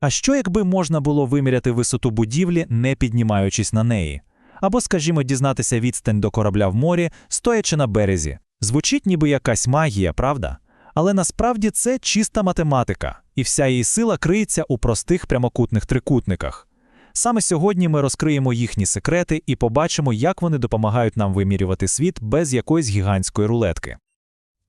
А що якби можна було виміряти висоту будівлі, не піднімаючись на неї? Або, скажімо, дізнатися відстань до корабля в морі, стоячи на березі. Звучить ніби якась магія, правда? Але насправді це чиста математика, і вся її сила криється у простих прямокутних трикутниках. Саме сьогодні ми розкриємо їхні секрети і побачимо, як вони допомагають нам вимірювати світ без якоїсь гігантської рулетки.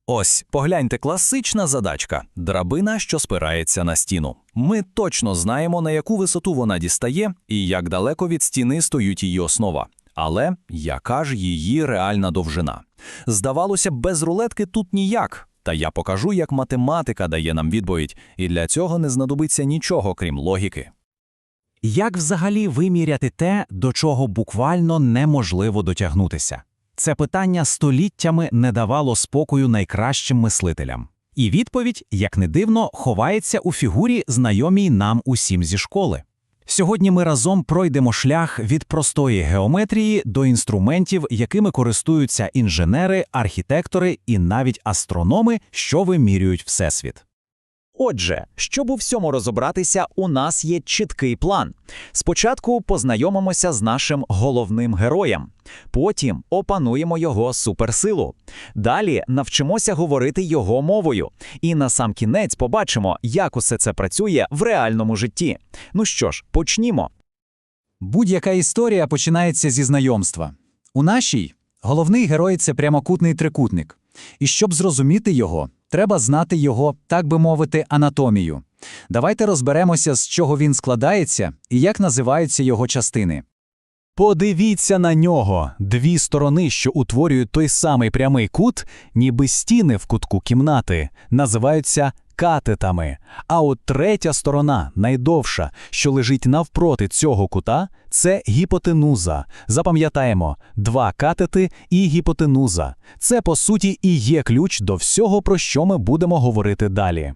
Ось, погляньте, класична задачка драбина, що спирається на стіну. Ми точно знаємо, на яку висоту вона дістає і як далеко від стіни стоїть її основа. Але яка ж її реальна довжина? Здавалося без рулетки тут ніяк. Та я покажу, як математика дає нам відповідь, і для цього не знадобиться нічого, крім логіки. Як взагалі виміряти те, до чого буквально неможливо дотягнутися? Це питання століттями не давало спокою найкращим мислителям. І відповідь, як не дивно, ховається у фігурі, знайомій нам усім зі школи. Сьогодні ми разом пройдемо шлях від простої геометрії до інструментів, якими користуються інженери, архітектори і навіть астрономи, що вимірюють всесвіт. Отже, щоб у всьому розібратися, у нас є чіткий план. Спочатку познайомимося з нашим головним героєм, потім опануємо його суперсилу. Далі навчимося говорити його мовою. І на сам кінець побачимо, як усе це працює в реальному житті. Ну що ж, почнімо. Будь-яка історія починається зі знайомства. У нашій головний герой це прямокутний трикутник. І щоб зрозуміти його, треба знати його, так би мовити, анатомію. Давайте розберемося, з чого він складається і як називаються його частини. Подивіться на нього дві сторони, що утворюють той самий прямий кут, ніби стіни в кутку кімнати, називаються катетами. А от третя сторона, найдовша, що лежить навпроти цього кута, це гіпотенуза. Запам'ятаємо, два катети і гіпотенуза. Це по суті і є ключ до всього, про що ми будемо говорити далі.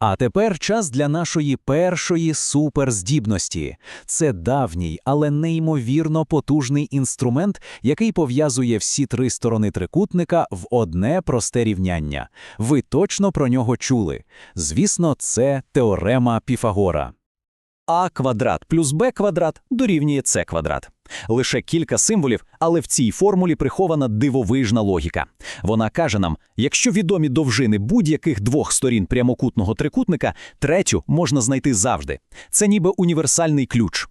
А тепер час для нашої першої суперздібності. Це давній, але неймовірно потужний інструмент, який пов'язує всі три сторони трикутника в одне просте рівняння. Ви точно про нього чули. Звісно, це теорема Піфагора. А квадрат плюс Б квадрат дорівнює С квадрат. Лише кілька символів, але в цій формулі прихована дивовижна логіка. Вона каже нам, якщо відомі довжини будь-яких двох сторін прямокутного трикутника, третю можна знайти завжди. Це ніби універсальний ключ.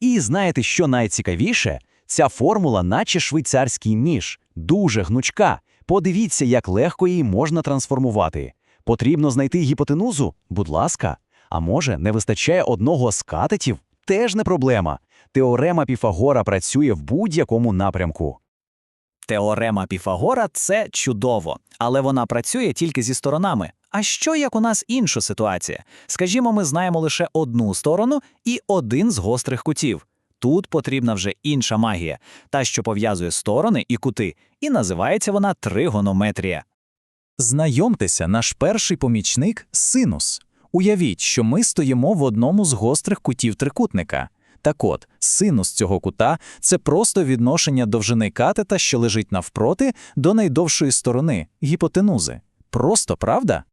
І знаєте, що найцікавіше? Ця формула, наче швейцарський ніж, дуже гнучка. Подивіться, як легко її можна трансформувати. Потрібно знайти гіпотенузу? Будь ласка. А може, не вистачає одного з катетів? Теж не проблема. Теорема Піфагора працює в будь-якому напрямку. Теорема Піфагора це чудово, але вона працює тільки зі сторонами. А що як у нас інша ситуація? Скажімо, ми знаємо лише одну сторону і один з гострих кутів. Тут потрібна вже інша магія, та що пов'язує сторони і кути, і називається вона тригонометрія. Знайомтеся, наш перший помічник синус. Уявіть, що ми стоїмо в одному з гострих кутів трикутника. Так от, синус цього кута це просто відношення довжини катета, що лежить навпроти, до найдовшої сторони гіпотенузи. Просто правда?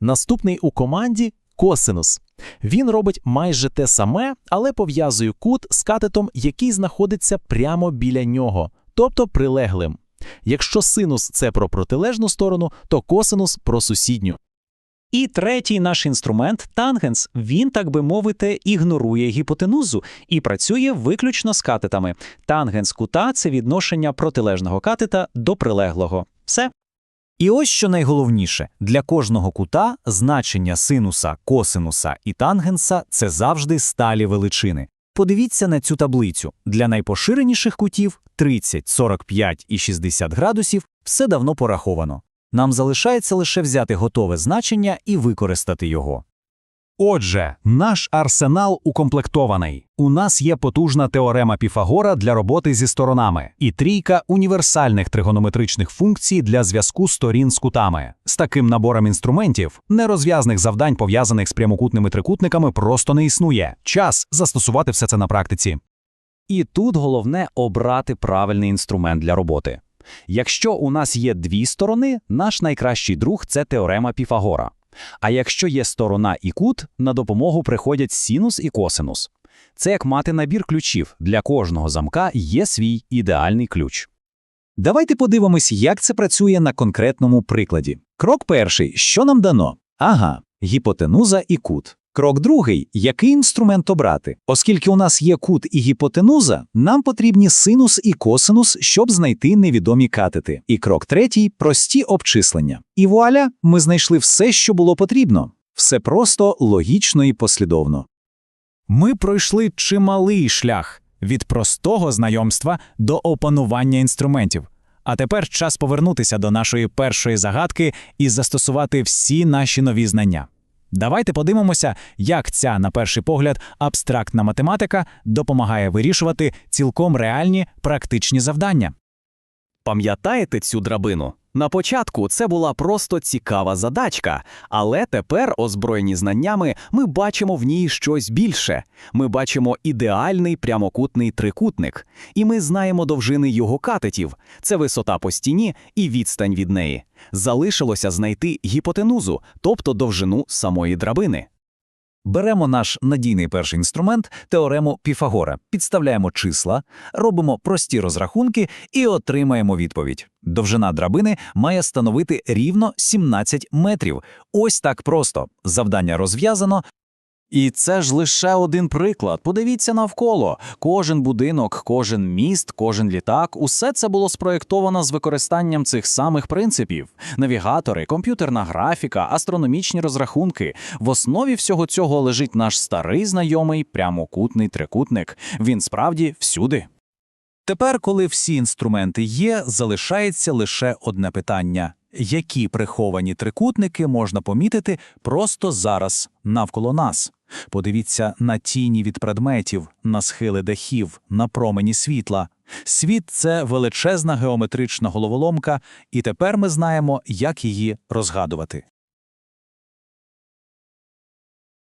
Наступний у команді косинус. Він робить майже те саме, але пов'язує кут з катетом, який знаходиться прямо біля нього, тобто прилеглим. Якщо синус це про протилежну сторону, то косинус про сусідню. І третій наш інструмент тангенс. Він, так би мовити, ігнорує гіпотенузу і працює виключно з катетами. Тангенс кута це відношення протилежного катета до прилеглого. Все. І ось що найголовніше: для кожного кута значення синуса, косинуса і тангенса це завжди сталі величини. Подивіться на цю таблицю. Для найпоширеніших кутів 30, 45 і 60 градусів все давно пораховано. Нам залишається лише взяти готове значення і використати його. Отже, наш арсенал укомплектований. У нас є потужна теорема Піфагора для роботи зі сторонами і трійка універсальних тригонометричних функцій для зв'язку сторін з кутами. З таким набором інструментів нерозв'язних завдань, пов'язаних з прямокутними трикутниками, просто не існує. Час застосувати все це на практиці. І тут головне обрати правильний інструмент для роботи. Якщо у нас є дві сторони, наш найкращий друг це теорема Піфагора. А якщо є сторона і кут, на допомогу приходять синус і косинус. Це як мати набір ключів. Для кожного замка є свій ідеальний ключ. Давайте подивимось, як це працює на конкретному прикладі. Крок перший. Що нам дано? Ага, гіпотенуза і кут. Крок другий. Який інструмент обрати? Оскільки у нас є кут і гіпотенуза, нам потрібні синус і косинус, щоб знайти невідомі катети. І крок третій прості обчислення. І вуаля, ми знайшли все, що було потрібно. Все просто, логічно і послідовно. Ми пройшли чималий шлях від простого знайомства до опанування інструментів. А тепер час повернутися до нашої першої загадки і застосувати всі наші нові знання. Давайте подивимося, як ця, на перший погляд, абстрактна математика допомагає вирішувати цілком реальні практичні завдання. Пам'ятаєте цю драбину? На початку це була просто цікава задачка, але тепер, озброєні знаннями, ми бачимо в ній щось більше. Ми бачимо ідеальний прямокутний трикутник, і ми знаємо довжини його катетів. Це висота по стіні і відстань від неї. Залишилося знайти гіпотенузу, тобто довжину самої драбини. Беремо наш надійний перший інструмент теорему Піфагора, підставляємо числа, робимо прості розрахунки і отримаємо відповідь. Довжина драбини має становити рівно 17 метрів. Ось так просто. Завдання розв'язано. І це ж лише один приклад. Подивіться навколо. Кожен будинок, кожен міст, кожен літак усе це було спроєктовано з використанням цих самих принципів: навігатори, комп'ютерна графіка, астрономічні розрахунки. В основі всього цього лежить наш старий знайомий прямокутний трикутник. Він справді всюди. Тепер, коли всі інструменти є, залишається лише одне питання: які приховані трикутники можна помітити просто зараз навколо нас? Подивіться на тіні від предметів, на схили дахів, на промені світла. Світ це величезна геометрична головоломка, і тепер ми знаємо, як її розгадувати.